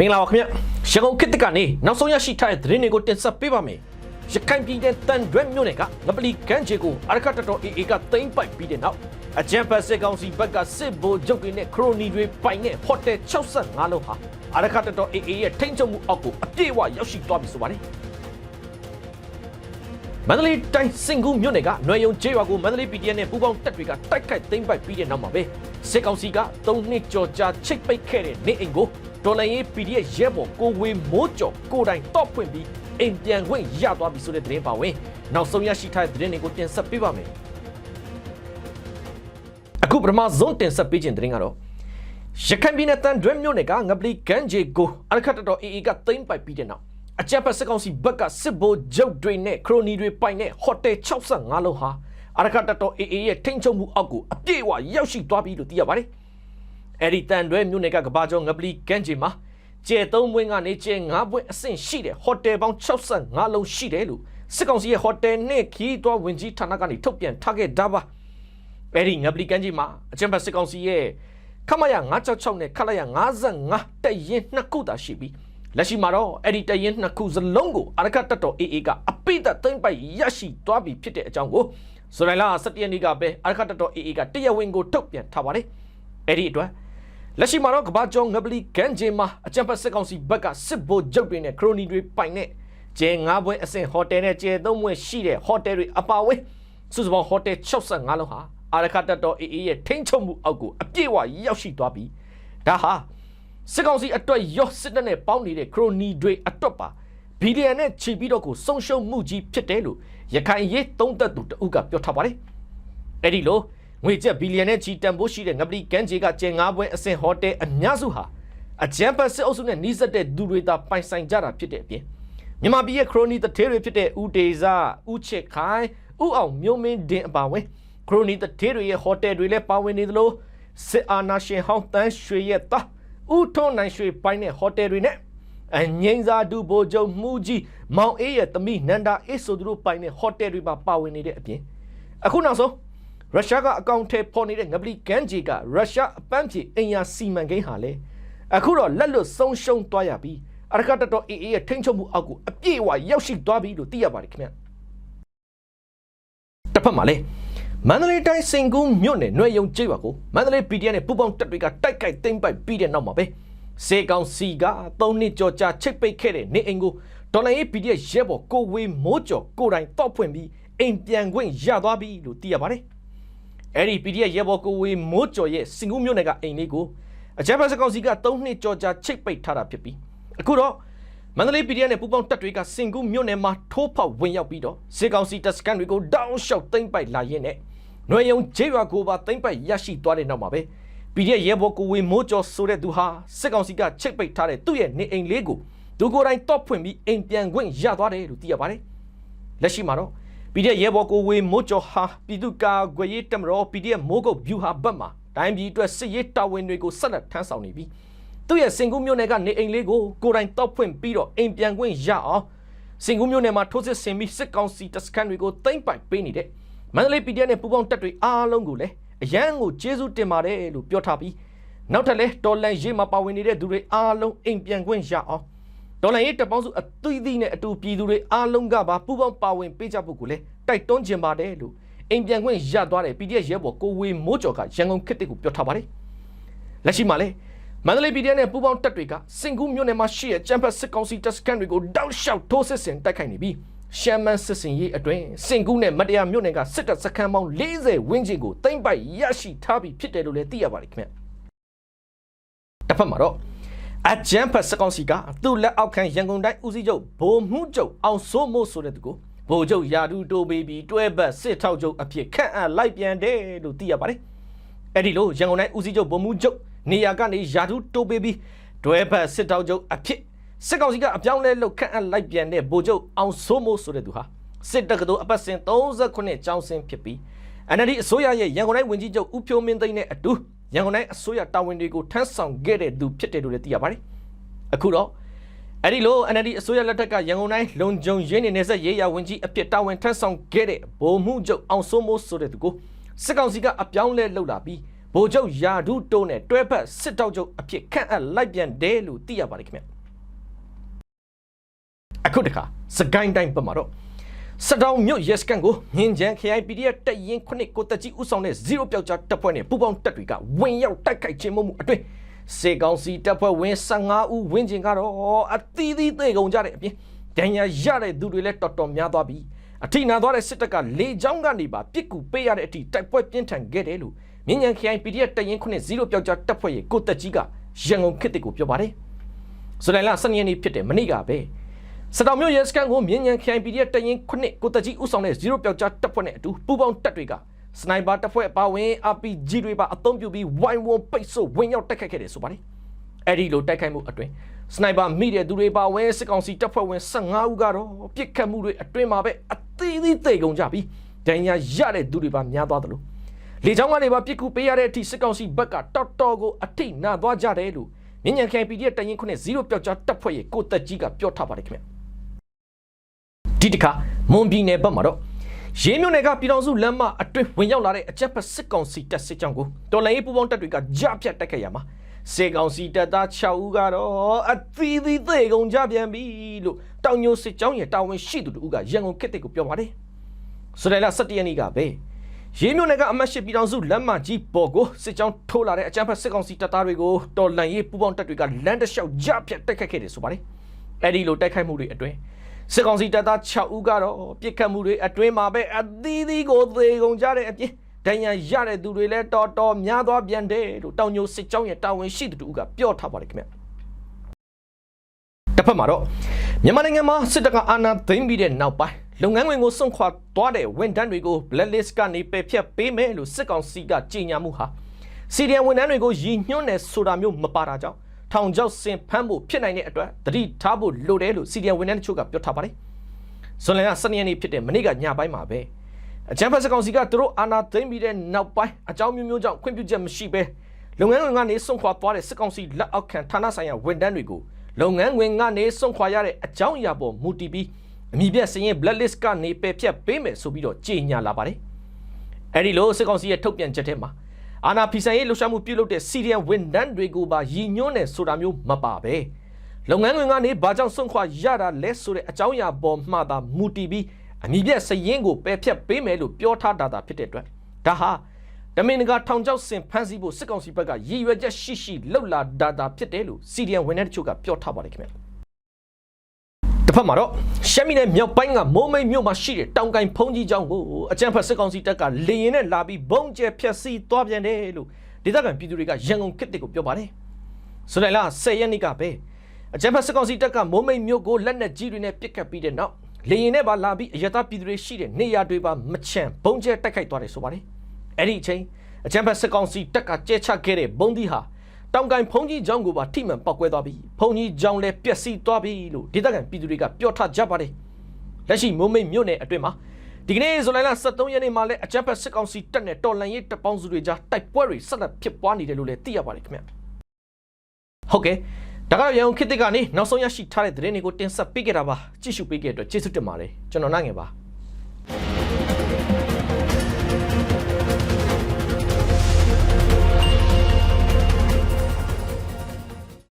မင်္ဂလာပါခင်ဗျရန်ကုန်ခေတ်တစ်ကနေနောက်ဆုံးရရှိထားတဲ့သတင်းတွေကိုတင်ဆက်ပေးပါမယ်ရခိုင်ပြည်နယ်တန်ရွက်မြို့နယ်ကငပလီကမ်းခြေကိုအရခတ်တတော်အေအေကသိမ်းပိုက်ပြီးတဲ့နောက်အကြံဖတ်စစ်ကောင်စီဘက်ကစစ်ဗိုလ်ချုပ်တွေနဲ့ခရိုနီတွေပိုင်တဲ့ဟိုတယ်65လုံးဟာအရခတ်တတော်အေအေရဲ့ထိန်းချုပ်မှုအောက်ကိုအပြည့်အဝရောက်ရှိသွားပြီဆိုပါတယ်မန္တလေးတိုင်းစင်ကူးမြို့နယ်ကနွယ်ယုံကျေးရွာကိုမန္တလေး PDN နဲ့ပူးပေါင်းတပ်တွေကတိုက်ခိုက်သိမ်းပိုက်ပြီးတဲ့နောက်မှာပဲစစ်ကောင်စီက၃နှစ်ကျော်ကြာချိတ်ပိတ်ခဲ့တဲ့နေအိမ်ကို ဒေါ်လာရေး PDF ရဲဘော်ကိုဝေမိုးကျော်ကိုတိုင်တော့ဖွင့်ပြီးအိမ်ပြန်ခွင့်ရသွားပြီဆိုတဲ့သတင်းပါဝင်နောက်ဆုံးရရှိထားတဲ့သတင်းတွေကိုတင်ဆက်ပေးပါမယ်အခုပထမဆုံးတင်ဆက်ပေးခြင်းသတင်းကတော့ရခိုင်ပြည်နယ်တန်တွဲမြို့နယ်ကငပလီကမ်းခြေကိုအရခတ်တတော်အေအေကသိမ်းပိုက်ပြီးတဲ့နောက်အကြက်ဖက်စစ်ကောင်စီဘက်ကစစ်ဗိုလ်ချုပ်တွေနဲ့ခရိုနီတွေပိုင်တဲ့ဟိုတယ်65လုံးဟာအရခတ်တတော်အေအေရဲ့ထိန်းချုပ်မှုအောက်ကိုအပြည့်အဝရောက်ရှိသွားပြီလို့သိရပါတယ်။ အဲဒီတန်တွဲမြို့နယ်ကကဘာကျော်ငပလီကမ်းခြေမှာကျဲသုံးပွင့်ကနေကျဲ9ပွင့်အဆင့်ရှိတဲ့ဟိုတယ်ပေါင်း65လုံးရှိတယ်လို့စစ်ကောင်စီရဲ့ဟိုတယ်နဲ့ခီးသွွားဝင်ကြီးဌာနကနေထုတ်ပြန်ထားခဲ့တာပါ။အဲဒီငပလီကမ်းခြေမှာအကြက်ဖက်စစ်ကောင်စီရဲ့ခမရ966နဲ့ခလာရ55တက်ရင်နှစ်ခုသာရှိပြီးလက်ရှိမှာတော့အဲ့ဒီတက်ရင်နှစ်ခုစလုံးကိုအရကတ်တက်တော် AA ကအပိတ်သက်သိမ့်ပိုက်ရရှိသွားပြီဖြစ်တဲ့အကြောင်းကိုဇူလိုင်လ17ရက်နေ့ကပဲအရကတ်တက်တော် AA ကတရားဝင်ကိုထုတ်ပြန်ထားပါတယ်အဲ့ဒီအတွက် လက်ရှိမှာတော့ကဘာကျော်ငပလီကန်ဂျေမှာအကြံဖတ်စစ်ကောင်စီဘက်ကစစ်ဗိုလ်ချုပ်တွေနဲ့ခရိုနီတွေပိုင်တဲ့ကျဲ9ဘွဲအဆင့်ဟိုတယ်နဲ့ကျဲ3ဘွဲရှိတဲ့ဟိုတယ်တွေအပါအဝင်စုစုပေါင်းဟိုတယ်65လုံးဟာအာရခတ်တော် AA ရဲ့ထိန်းချုပ်မှုအောက်ကိုအပြည့်အဝရောက်ရှိသွားပြီဒါဟာစစ်ကောင်စီအတွက်ရော့စစ်တပ်နဲ့ပေါင်းနေတဲ့ခရိုနီတွေအတွက်ပါဘီလီယံနဲ့ချီပြီးတော့ကိုဆုံးရှုံးမှုကြီးဖြစ်တယ်လို့ရခိုင်ရေးသုံးသက်သူတအုပ်ကပြောထားပါတယ်အဲ့ဒီလို ငွေကျပ်ဘီလီယံနဲ့ချီတန်ဖိုးရှိတဲ့ငပလီကန်ဂျေကကျဲ9ဘွဲအဆင့်ဟိုတယ်အများစုဟာအဂျမ်ပတ်စစ်အုပ်စုနဲ့နှီးစပ်တဲ့သူတွေသာပိုင်ဆိုင်ကြတာဖြစ်တဲ့အပြင်မြန်မာပြည်ရဲ့ခရိုနီတထေးတွေဖြစ်တဲ့ဦးတေဇာဦးချစ်ခိုင်ဦးအောင်မျိုးမင်းဒင်အပါအဝင်ခရိုနီတထေးတွေရဲ့ဟိုတယ်တွေလည်းပါဝင်နေသလိုစစ်အာဏာရှင်ဟောင်းတန်းရွှေရဲ့သားဦးထွန်းနိုင်ရွှေပိုင်းတဲ့ဟိုတယ်တွေနဲ့အငိမ့်စာဒူဘိုဂျုံမှုကြီးမောင်အေးရဲ့သမီးနန္ဒာအေးဆိုသူတို့ပိုင်တဲ့ဟိုတယ်တွေပါပါဝင်နေတဲ့အပြင်အခုနောက်ဆုံး ရုရှားကအကောင့်ထဲပေါ်နေတဲ့ငပလီကန်ဂျီကရုရှားအပန်းဖြေအင်ယာစီမံကိန်းဟာလေအခုတော့လက်လွတ်ဆုံးရှုံးသွားရပြီးအရကတတော်အေးအေးရဲ့ထိန်းချုပ်မှုအောက်ကိုအပြည့်အဝရောက်ရှိသွားပြီလို့သိရပါတယ်ခင်ဗျတစ်ဖက်မှာလေမန္တလေးတိုင်းစင်ကူးမြို့နယ်ຫນွေယုံကျေးရွာကိုမန္တလေး PDN နဲ့ပူပေါင်းတပ်တွေကတိုက်ခိုက်သိမ်းပိုက်ပြီးတဲ့နောက်မှာပဲစေကောင်စီက၃နှစ်ကျော်ကြာချိတ်ပိတ်ခဲ့တဲ့နေအိမ်ကိုဒေါ်လာရေး PDF ရဲဘော်ကိုဝေမိုးကျော်ကိုတိုင်တောက်ဖွင့်ပြီးအိမ်ပြန်ခွင့်ရသွားပြီလို့သိရပါတယ်။ အဲ့ဒီ PDF ရဲဘော်ကိုဝေမိုးကျော်ရဲ့စင်ကူးမြို့နယ်ကအိမ်လေးကိုအကြမ်းဖက်စကောင်စီက၃နှစ်ကျော်ကြာချိတ်ပိတ်ထားတာဖြစ်ပြီးအခုတော့မန္တလေး PDF နဲ့ပူပေါင်းတပ်တွေကစင်ကူးမြို့နယ်မှာထိုးဖောက်ဝင်ရောက်ပြီးတော့စေကောင်စီတပ်စခန်းတွေကိုတောင်းလျှောက်သိမ်းပိုက်လာရင်းနဲ့ຫນွေယုံဂျေးရွာကိုပါသိမ့်ပိုက်ရရှိသွားတဲ့နောက်မှာပဲ PDF ရဲဘော်ကိုဝေမိုးကျော်ဆိုတဲ့သူဟာစစ်ကောင်စီကချိတ်ပိတ်ထားတဲ့သူ့ရဲ့နေအိမ်လေးကိုသူကိုယ်တိုင်တော့ဖွင့်ပြီးအိမ်ပြန်ခွင့်ရသွားတယ်လို့သိရပါတယ်လက်ရှိမှာတော့ PDF ရဲဘော်ကိုဝေမိုးကျော်ဟာပြည်သူ့ကာကွယ်ရေးတပ်မတော် PDF မိုးကုတ်ဗျူဟာဘက်မှာတိုင်းပြည်အတွက်စစ်ရေးတာဝန်တွေကိုဆက်လက်ထမ်းဆောင်နေပြီးသူ့ရဲ့စင်ကူးမြို့နယ်ကနေအိမ်လေးကိုကိုယ်တိုင်တော့ဖွင့်ပြီးတော့အိမ်ပြန်ခွင့်ရအောင်စင်ကူးမြို့နယ်မှာထိုးစစ်ဆင်ပြီးစစ်ကောင်စီတပ်စခန်းတွေကိုသိမ်းပိုက်ပေးနေတဲ့မန္တလေး PDF နဲ့ပူးပေါင်းတပ်တွေအားလုံးကိုလည်းအရန်ကိုကျေးဇူးတင်ပါတယ်လို့ပြောထားပြီးနောက်ထပ်လဲတော်လန်ရေးမှာပါဝင်နေတဲ့သူတွေအားလုံးအိမ်ပြန်ခွင့်ရအောင် တော်လန်ရေးတပ်ပေါင်းစုအသွေးသီးနဲ့အတူပြည်သူတွေအားလုံးကပါပူးပေါင်းပါဝင်ပေးကြဖို့ကိုလည်းတိုက်တွန်းခြင်းပါတယ်လို့အိမ်ပြန်ခွင့်ရသွားတဲ့ PDF ရဲဘော်ကိုဝေမိုးကျော်ကရန်ကုန်ခေတ်တစ်ကိုပြောထားပါတယ်လက်ရှိမှာလဲမန္တလေး PDF နဲ့ပူးပေါင်းတပ်တွေကစင်ကူးမြို့နယ်မှာရှိတဲ့ကျန်းဖတ်စစ်ကောင်စီတပ်စခန်းတွေကိုတောက်လျှောက်ထိုးစစ်ဆင်တိုက်ခိုက်နေပြီးရှမ်းမန်းစစ်စင်ရေးအတွင်းစင်ကူးနဲ့မတရားမြို့နယ်ကစစ်တပ်စခန်းပေါင်း40ဝန်းကျင်ကိုသိမ်းပိုက်ရရှိထားပြီးဖြစ်တယ်လို့လည်းသိရပါတယ်ခင်ဗျ။တစ်ဖက်မှာတော့ အကြံဖတ်စကောင်စီကသူ့လက်အောက်ခံရန်ကုန်တိုင်းဦးစီးချုပ်ဗိုလ်မှုချုပ်အောင်စိုးမိုးဆိုတဲ့သူကိုဗိုလ်ချုပ်ယာဒူတိုးပေးပြီးတွဲဘက်စစ်ထောက်ချုပ်အဖြစ်ခန့်အပ်လိုက်ပြန်တယ်လို့သိရပါတယ်။အဲ့ဒီလိုရန်ကုန်တိုင်းဦးစီးချုပ်ဗိုလ်မှုချုပ်နေရာကနေယာဒူတိုးပေးပြီးတွဲဘက်စစ်ထောက်ချုပ်အဖြစ်စစ်ကောင်စီကအပြောင်းလဲလုပ်ခန့်အပ်လိုက်ပြန်တဲ့ဗိုလ်ချုပ်အောင်စိုးမိုးဆိုတဲ့သူဟာစစ်တပ်ကတော်အပတ်စဉ်38ကျောင်းစင်းဖြစ်ပြီး NLD အစိုးရရဲ့ရန်ကုန်တိုင်းဝန်ကြီးချုပ်ဦးဖြိုးမင်းသိန်းနဲ့အတူ ရန်ကုန်တိုင်းအစိုးရတာဝန်တွေကိုထမ်းဆောင်ခဲ့တဲ့သူဖြစ်တယ်လို့လည်းသိရပါတယ်။အခုတော့အဲ့ဒီလို NLD အစိုးရလက်ထက်ကရန်ကုန်တိုင်းလုံခြုံရေးနေနေဆက်ရေးရဝန်ကြီးအဖြစ်တာဝန်ထမ်းဆောင်ခဲ့တဲ့ဗိုလ်မှူးချုပ်အောင်စိုးမိုးဆိုတဲ့သူကိုစစ်ကောင်စီကအပြောင်းလဲလုပ်လာပြီးဗိုလ်ချုပ်ယာဒူးတိုးနဲ့တွဲဖက်စစ်တောက်ချုပ်အဖြစ်ခန့်အပ်လိုက်ပြန်တယ်လို့သိရပါတယ်ခင်ဗျအခုတခါစကိုင်းတိုင်းဘက်မှာတော့ စတောင်မြို့ရဲစကန်ကိုမြင်းချန် KIPDF တက်ရင်ခုနှစ်ကိုတက်ကြီးဥဆောင်တဲ့0ပျောက်ကြားတပ်ဖွဲ့နဲ့ပူးပေါင်းတပ်တွေကဝင်ရောက်တိုက်ခိုက်ခြင်းမှုအတွင်းစေကောင်စီတပ်ဖွဲ့ဝင်15ဦးဝင်းကျင်ကတော့အသီးသီးသေကုန်ကြတဲ့အပြင်ဒဏ်ရာရတဲ့သူတွေလည်းတော်တော်များသွားပြီအထိနာသွားတဲ့စစ်တပ်ကလေကြောင်းကနေပါပြစ်ကူပေးရတဲ့အထိတိုက်ပွဲပြင်းထန်ခဲ့တယ်လို့မြင်းချန် KIPDF တက်ရင်ခုနှစ်0ပျောက်ကြားတပ်ဖွဲ့ရဲ့ကိုတက်ကြီးကရန်ကုန်ခေတ်တစ်ကိုပြောပါတယ်ဇူလိုင်လ12ရက်နေ့ဖြစ်တဲ့မနေ့ကပဲ စတောင်မြို့ရဲစကန်ကိုမြင်းညံ KIPDF တရင်ခုနှစ်ကိုတကြီးဥဆောင်တဲ့0ပျောက်ကြားတပ်ဖွဲ့နဲ့အတူပူးပေါင်းတပ်တွေကစနိုက်ပါတပ်ဖွဲ့အပါဝင် RPG တွေပါအသုံးပြုပြီးဝိုင်းဝန်းပိတ်ဆို့ဝင်ရောက်တိုက်ခိုက်ခဲ့တယ်ဆိုပါတယ်အဲ့ဒီလိုတိုက်ခိုက်မှုအတွင်းစနိုက်ပါမိတဲ့သူတွေပါဝင်စစ်ကောင်စီတပ်ဖွဲ့ဝင်15ဦးကတော့ပြစ်ခတ်မှုတွေအတွင်းမှာပဲအသေးသေးသေကုန်ကြပြီးဒဏ်ရာရတဲ့သူတွေပါများသွားတယ်လို့လေချောင်းကနေပါပြစ်ကူပေးရတဲ့အထိစစ်ကောင်စီဘက်ကတော်တော်ကိုအထိနာသွားကြတယ်လို့မြင်းညံ KIPDF တရင်ခုနှစ်0ပျောက်ကြားတပ်ဖွဲ့ရဲ့ကိုတက်ကြီးကပြောထားပါတယ်ခင်ဗျ ဒီတစ်ခါမွန်ပြည်နယ်ဘက်မှာတော့ရေးမြို့နယ်ကပြည်တော်စုလမ်းမအတွင်းဝင်ရောက်လာတဲ့အကြက်ဖက်စစ်ကောင်စီတပ်စစ်ကြောင်းကိုတော်လိုင်းရေးပူပေါင်းတပ်တွေကကြားဖြတ်တိုက်ခိုက်ရမှာစေကောင်စီတပ်သား6ဦးကတော့အသီးသီးသေကုန်ကြပြန်ပြီလို့တောင်ညိုစစ်ကြောင်းရဲ့တာဝန်ရှိသူတို့ကရန်ကုန်ခေတ်တစ်ကိုပြောပါတယ်ဆိုတဲ့လ17ရက်နေ့ကပဲရေးမြို့နယ်ကအမတ်ရှိပြည်တော်စုလမ်းမကြီးပေါ်ကိုစစ်ကြောင်းထိုးလာတဲ့အကြမ်းဖက်စစ်ကောင်စီတပ်သားတွေကိုတော်လန်ရေးပူပေါင်းတပ်တွေကလမ်းတစ်လျှောက်ကြားဖြတ်တိုက်ခိုက်ခဲ့တယ်ဆိုပါတယ်အဲ့ဒီလိုတိုက်ခိုက်မှုတွေအတွင်း စစ်ကောင်စီတပ်သား6ဦးကတော့ပြစ်ခတ်မှုတွေအတွင်းမှာပဲအသီးသီးကိုသေကုန်ကြတဲ့အပြင်ဒဏ်ရာရတဲ့သူတွေလည်းတော်တော်များသွားပြန်တယ်လို့တောင်ညိုစစ်ကြောင်းရဲ့တာဝန်ရှိသူတို့ကပြောထားပါတယ်ခင်ဗျတစ်ဖက်မှာတော့မြန်မာနိုင်ငံမှာစစ်တပ်ကအာဏာသိမ်းပြီးတဲ့နောက်ပိုင်းလုပ်ငန်းဝင်ကိုစွန့်ခွာသွားတဲ့ဝန်ထမ်းတွေကို blacklist ကနေပယ်ဖျက်ပေးမယ်လို့စစ်ကောင်စီကကြေညာမှုဟာစီရီယံဝန်ထမ်းတွေကိုရည်ညွှန်းတယ်ဆိုတာမျိုးမပါတာကြောင့် ထောင်ချောက်ဆင်ဖမ်းဖို့ဖြစ်နိုင်တဲ့အတွက်တတိထားဖို့လိုတယ်လို့စီရီယံဝန်ထမ်းတချို့ကပြောထားပါတယ်။ဇွန်လက12ရက်နေ့ဖြစ်တဲ့မနေ့ကညပိုင်းမှာပဲအချမ်းဖက်စကောင်စီကသူတို့အာဏာသိမ်းပြီးတဲ့နောက်ပိုင်းအကြောင်းမျိုးမျိုးကြောင့်ခွင့်ပြုချက်မရှိဘဲလုပ်ငန်းဝင်ကနေစွန့်ခွာသွားတဲ့စစ်ကောင်စီလက်အောက်ခံဌာနဆိုင်ရာဝန်ထမ်းတွေကိုလုပ်ငန်းဝင်ကနေစွန့်ခွာရတဲ့အကြောင်းအရာပေါ်မူတည်ပြီးအမိပြတ်စရင် blacklist ကနေပယ်ဖျက်ပေးမယ်ဆိုပြီးတော့ကြေညာလာပါတယ်။အဲဒီလိုစစ်ကောင်စီရဲ့ထုတ်ပြန်ချက်ထဲမှာ အာနာဖီဆိုင်ရေးလှူရှာမှုပြုလုပ်တဲ့စီရီယံဝန်ထမ်းတွေကိုပါရည်ညွှန်းတယ်ဆိုတာမျိုးမပါပဲလုပ်ငန်းဝင်ကနေဘာကြောင့်စွန့်ခွာရတာလဲဆိုတဲ့အကြောင်းအရာပေါ်မှသာမူတည်ပြီးအမိပြတ်စရင်ကိုပယ်ဖြတ်ပေးမယ်လို့ပြောထားတာသာဖြစ်တဲ့အတွက်ဒါဟာတမင်ကထောင်ချောက်ဆင်ဖမ်းဆီးဖို့စစ်ကောင်စီဘက်ကရည်ရွယ်ချက်ရှိရှိလှုပ်လာတာသာဖြစ်တယ်လို့စီရီယံဝန်ထမ်းတချို့ကပြောထားပါတယ်ခင်ဗျတစ် ဖက်မှာတော့ရှမ်းပြည်နယ်မြောက်ပိုင်းကမိုးမိတ်မြို့မှာရှိတဲ့တောင်ကိုင်ဖုံးကြီးကျောင်းကိုအကြံဖက်စစ်ကောင်စီတပ်ကလေရင်နဲ့လာပြီးဘုံကျဲဖျက်ဆီးသွားပြန်တယ်လို့ဒေသခံပြည်သူတွေကရန်ကုန်ခေတ်တစ်ကိုပြောပါတယ်ဆိုလိုက်လား10ရက်နေ့ကပဲအကြံဖက်စစ်ကောင်စီတပ်ကမိုးမိတ်မြို့ကိုလက်နက်ကြီးတွေနဲ့ပစ်ခတ်ပြီးတဲ့နောက်လေရင်နဲ့ပါလာပြီးအရသာပြည်သူတွေရှိတဲ့နေရာတွေပါမချန်ဘုံကျဲတိုက်ခိုက်သွားတယ်ဆိုပါတယ်အဲ့ဒီအချိန်အကြံဖက်စစ်ကောင်စီတပ်ကကျဲချခဲ့တဲ့ဘုံဒီဟာ တောင်ကိုင်ဖုန်ကြီးကျောင်းကိုပါထိမှန်ပောက်ကွဲသွားပြီဖုန်ကြီးကျောင်းလည်းပျက်စီးသွားပြီလို့ဒေသခံပြည်သူတွေကပြောထားကြပါတယ်လက်ရှိမိုးမိတ်မြို့နယ်အတွင်းမှာဒီကနေ့ဇူလိုင်လ23ရက်နေ့မှာလည်းအကြမ်းဖက်စစ်ကောင်စီတပ်နဲ့တော်လှန်ရေးတပ်ပေါင်းစုတွေကြားတိုက်ပွဲတွေဆက်လက်ဖြစ်ပွားနေတယ်လို့လည်းသိရပါတယ်ခင်ဗျဟုတ်ကဲ့ဒါကတော့ရန်ကုန်ခေတ်သစ်ကနေနောက်ဆုံးရရှိထားတဲ့သတင်းတွေကိုတင်ဆက်ပေးခဲ့တာပါကြည့်ရှုပေးခဲ့တဲ့အတွက်ကျေးဇူးတင်ပါတယ်ကျွန်တော်နိုင်ငယ်ပါ